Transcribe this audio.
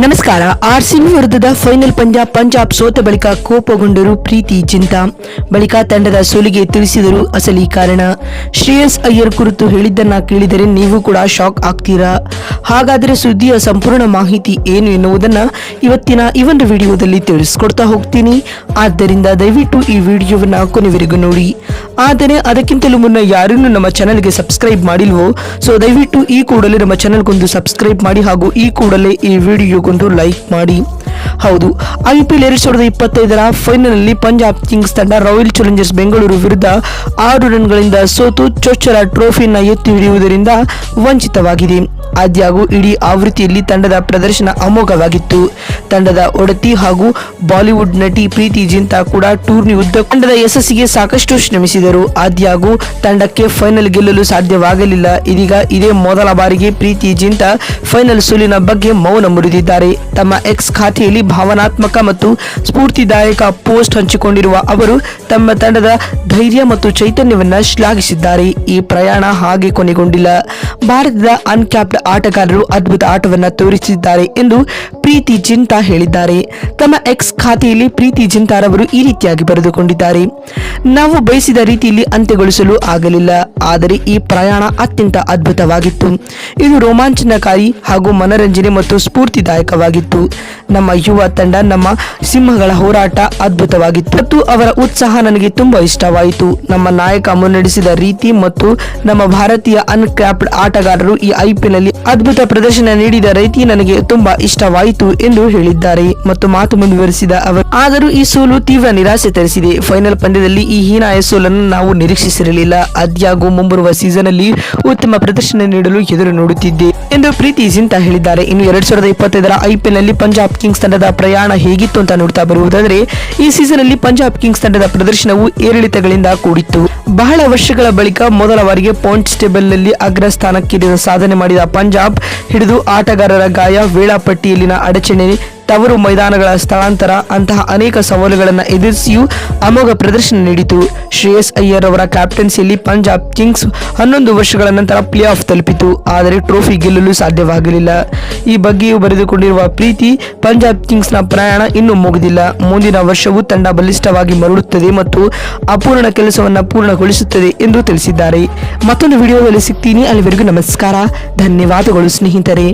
ನಮಸ್ಕಾರ R RCB ವಿರುದ್ಧದ final ಪಂದ್ಯ ಪಂಜಾಬ್ ಸೋತ ಬಳಿಕ ಕೋಪಗೊಂಡರು ಪ್ರೀತಿ, ಚಿಂತ. ಬಳಿಕ ತಂಡದ ಸೋಲಿಗೆ ತಿಳಿಸಿದರು ಅಸಲಿ ಕಾರಣ. ಶ್ರೇಯಸ್ ಅಯ್ಯರ್ ಕುರಿತು ಹೇಳಿದ್ದನ್ನ ಕೇಳಿದರೆ ನೀವು ಕೂಡ ಶಾಕ್ ಆಗ್ತೀರಾ? ಹಾಗಾದರೆ ಸುದ್ದಿಯ ಸಂಪೂರ್ಣ ಮಾಹಿತಿ ಏನು ಎನ್ನುವುದನ್ನ ಇವತ್ತಿನ ಈ ಒಂದು ವಿಡಿಯೋದಲ್ಲಿ ತಿಳಿಸ್ಕೊಡ್ತಾ ಹೋಗ್ತೀನಿ. ಆದ್ದರಿಂದ ದಯವಿಟ್ಟು ಈ ವಿಡಿಯೋವನ್ನ ಕೊನೆವರೆಗೂ ನೋಡಿ. ಆದರೆ ಅದಕ್ಕಿಂತಲೂ ಮುನ್ನ ಯಾರನ್ನು ನಮ್ಮ ಚಾನಲ್ಗೆ ಸಬ್ಸ್ಕ್ರೈಬ್ ಮಾಡಿಲ್ವೋ ಸೊ ದಯವಿಟ್ಟು ಈ ಕೂಡಲೇ ನಮ್ಮ ಚಾನಲ್ಗೊಂದು ಸಬ್ಸ್ಕ್ರೈಬ್ ಮಾಡಿ ಹಾಗೂ ಈ ಕೂಡಲೇ ಈ ವಿಡಿಯೋಗೊಂದು ಲೈಕ್ ಮಾಡಿ. ಹೌದು, ಐ ಪಿ ಎಲ್ ಎರಡ್ ಸಾವಿರದ ಇಪ್ಪತ್ತೈದರ ಫೈನಲ್ನಲ್ಲಿ ಪಂಜಾಬ್ ಕಿಂಗ್ಸ್ ತಂಡ ರಾಯಲ್ ಚಾಲೆಂಜರ್ಸ್ ಬೆಂಗಳೂರು ವಿರುದ್ಧ ಆರು ರನ್ಗಳಿಂದ ಸೋತು ಚೊಚ್ಚಲ ಟ್ರೋಫಿನ ಎತ್ತಿ ಹಿಡಿಯುವುದರಿಂದ ವಂಚಿತವಾಗಿದೆ. ಆದ್ಯಾಗೂ ಇಡೀ ಆವೃತ್ತಿಯಲ್ಲಿ ತಂಡದ ಪ್ರದರ್ಶನ ಅಮೋಘವಾಗಿತ್ತು. ತಂಡದ ಒಡತಿ ಹಾಗೂ ಬಾಲಿವುಡ್ ನಟಿ ಪ್ರೀತಿ ಜಿಂತಾ ಕೂಡ ಟೂರ್ನಿ ಉದ್ದ ತಂಡದ ಯಶಸ್ಸಿಗೆ ಸಾಕಷ್ಟು ಶ್ರಮಿಸಿದರು. ಆದ್ಯಾಗೂ ತಂಡಕ್ಕೆ ಫೈನಲ್ ಗೆಲ್ಲಲು ಸಾಧ್ಯವಾಗಲಿಲ್ಲ. ಇದೀಗ ಇದೇ ಮೊದಲ ಬಾರಿಗೆ ಪ್ರೀತಿ ಜಿಂತಾ ಫೈನಲ್ ಸೋಲಿನ ಬಗ್ಗೆ ಮೌನ ಮುರಿದಿದ್ದಾರೆ. ತಮ್ಮ ಎಕ್ಸ್ ಖಾತೆಯಲ್ಲಿ ಭಾವನಾತ್ಮಕ ಮತ್ತು ಸ್ಫೂರ್ತಿದಾಯಕ ಪೋಸ್ಟ್ ಹಂಚಿಕೊಂಡಿರುವ ಅವರು ತಮ್ಮ ತಂಡದ ಧೈರ್ಯ ಮತ್ತು ಚೈತನ್ಯವನ್ನು ಶ್ಲಾಘಿಸಿದ್ದಾರೆ. ಈ ಪ್ರಯಾಣ ಹಾಗೆ ಕೊನೆಗೊಂಡಿಲ್ಲ. ಭಾರತದ ಅನ್ಕ್ಯಾಪ್ಡ್ ಆಟಗಾರರು ಅದ್ಭುತ ಆಟವನ್ನು ತೋರಿಸಿದ್ದಾರೆ ಎಂದು ಪ್ರೀತಿ ಜಿಂತಾ ಹೇಳಿದ್ದಾರೆ. ತಮ್ಮ ಎಕ್ಸ್ ಖಾತೆಯಲ್ಲಿ ಪ್ರೀತಿ ಜಿಂತಾರವರು ಈ ರೀತಿಯಾಗಿ ಬರೆದುಕೊಂಡಿದ್ದಾರೆ. ನಾವು ಬಯಸಿದ ರೀತಿಯಲ್ಲಿ ಅಂತ್ಯಗೊಳಿಸಲು ಆಗಲಿಲ್ಲ. ಆದರೆ ಈ ಪ್ರಯಾಣ ಅತ್ಯಂತ ಅದ್ಭುತವಾಗಿತ್ತು. ಇದು ರೋಮಾಂಚನಕಾರಿ ಹಾಗೂ ಮನರಂಜನೆ ಮತ್ತು ಸ್ಫೂರ್ತಿದಾಯಕವಾಗಿತ್ತು. ನಮ್ಮ ಯುವ ತಂಡ, ನಮ್ಮ ಸಿಂಹಗಳ ಹೋರಾಟ ಅದ್ಭುತವಾಗಿತ್ತು. ಮತ್ತು ಅವರ ಉತ್ಸಾಹ ನನಗೆ ತುಂಬಾ ಇಷ್ಟವಾಯಿತು. ನಮ್ಮ ನಾಯಕ ಮುನ್ನಡೆಸಿದ ರೀತಿ ಮತ್ತು ನಮ್ಮ ಭಾರತೀಯ ಅನ್ಕ್ಯಾಪ್ಡ್ ಆಟಗಾರರು ಈ ಐಪಿಎಲ್ನಲ್ಲಿ ಅದ್ಭುತ ಪ್ರದರ್ಶನ ನೀಡಿದ ರೀತಿ ನನಗೆ ತುಂಬಾ ಇಷ್ಟವಾಯಿತು ಎಂದು ಹೇಳಿದ್ದಾರೆ. ಮತ್ತು ಮಾತು ಮುಂದುವರಿಸಿದ ಅವರು, ಆದರೂ ಈ ಸೋಲು ತೀವ್ರ ನಿರಾಸೆ ತರಿಸಿದೆ. ಫೈನಲ್ ಪಂದ್ಯದಲ್ಲಿ ಈ ಹೀನ ಸೋಲನ್ನು ನಾವು ನಿರೀಕ್ಷಿಸಿರಲಿಲ್ಲ. ಆದ್ಯಾಗೂ ಮುಂಬರುವ ಸೀಸನ್ ಅಲ್ಲಿ ಉತ್ತಮ ಪ್ರದರ್ಶನ ನೀಡಲು ಎದುರು ನೋಡುತ್ತಿದ್ದೆ ಎಂದು ಪ್ರೀತಿ ಸಿಂತ ಹೇಳಿದ್ದಾರೆ. ಇನ್ನು ಎರಡ್ ಸಾವಿರದ ಇಪ್ಪತ್ತೈದರ ಐಪಿಎಲ್ನಲ್ಲಿ ಪಂಜಾಬ್ ಕಿಂಗ್ಸ್ ತಂಡದ ಪ್ರಯಾಣ ಹೇಗಿತ್ತು ಅಂತ ನೋಡ್ತಾ ಬರುವುದಾದರೆ, ಈ ಸೀಸನ್ ಅಲ್ಲಿ ಪಂಜಾಬ್ ಕಿಂಗ್ಸ್ ತಂಡದ ಪ್ರದರ್ಶನವು ಏರಿಳಿತಗಳಿಂದ ಕೂಡಿತ್ತು. ಬಹಳ ವರ್ಷಗಳ ಬಳಿಕ ಮೊದಲ ಬಾರಿಗೆ ಪಾಯಿಂಟ್ ಟೇಬಲ್ನಲ್ಲಿ ಅಗ್ರ ಸ್ಥಾನಕ್ಕೇರಿದ ಸಾಧನೆ ಮಾಡಿದ ಪಂಜಾಬ್ ಹಿಡಿದು ಆಟಗಾರರ ಗಾಯ ವೇಳಾಪಟ್ಟಿಯಲ್ಲಿನ ಅಡಚಣೆ ತವರು ಮೈದಾನಗಳ ಸ್ಥಳಾಂತರ ಅಂತಹ ಅನೇಕ ಸವಾಲುಗಳನ್ನು ಎದುರಿಸಿಯೂ ಅಮೋಘ ಪ್ರದರ್ಶನ ನೀಡಿತು. ಶ್ರೇಯಸ್ ಅಯ್ಯರ್ ಅವರ ಕ್ಯಾಪ್ಟನ್ಸಿಯಲ್ಲಿ ಪಂಜಾಬ್ ಕಿಂಗ್ಸ್ ಹನ್ನೊಂದು ವರ್ಷಗಳ ನಂತರ ಪ್ಲೇ ಆಫ್ ತಲುಪಿತು. ಆದರೆ ಟ್ರೋಫಿ ಗೆಲ್ಲಲು ಸಾಧ್ಯವಾಗಲಿಲ್ಲ. ಈ ಬಗ್ಗೆಯೂ ಬರೆದುಕೊಂಡಿರುವ ಪ್ರೀತಿ ಪಂಜಾಬ್ ಕಿಂಗ್ಸ್ನ ಪ್ರಯಾಣ ಇನ್ನೂ ಮುಗಿದಿಲ್ಲ. ಮುಂದಿನ ವರ್ಷವೂ ತಂಡ ಬಲಿಷ್ಠವಾಗಿ ಮರಳುತ್ತದೆ ಮತ್ತು ಅಪೂರ್ಣ ಕೆಲಸವನ್ನು ಪೂರ್ಣಗೊಳಿಸುತ್ತದೆ ಎಂದು ತಿಳಿಸಿದ್ದಾರೆ. ಮತ್ತೊಂದು ವಿಡಿಯೋದಲ್ಲಿ ಸಿಗ್ತೀನಿ. ಅಲ್ಲಿವರೆಗೂ ನಮಸ್ಕಾರ. ಧನ್ಯವಾದಗಳು ಸ್ನೇಹಿತರೆ.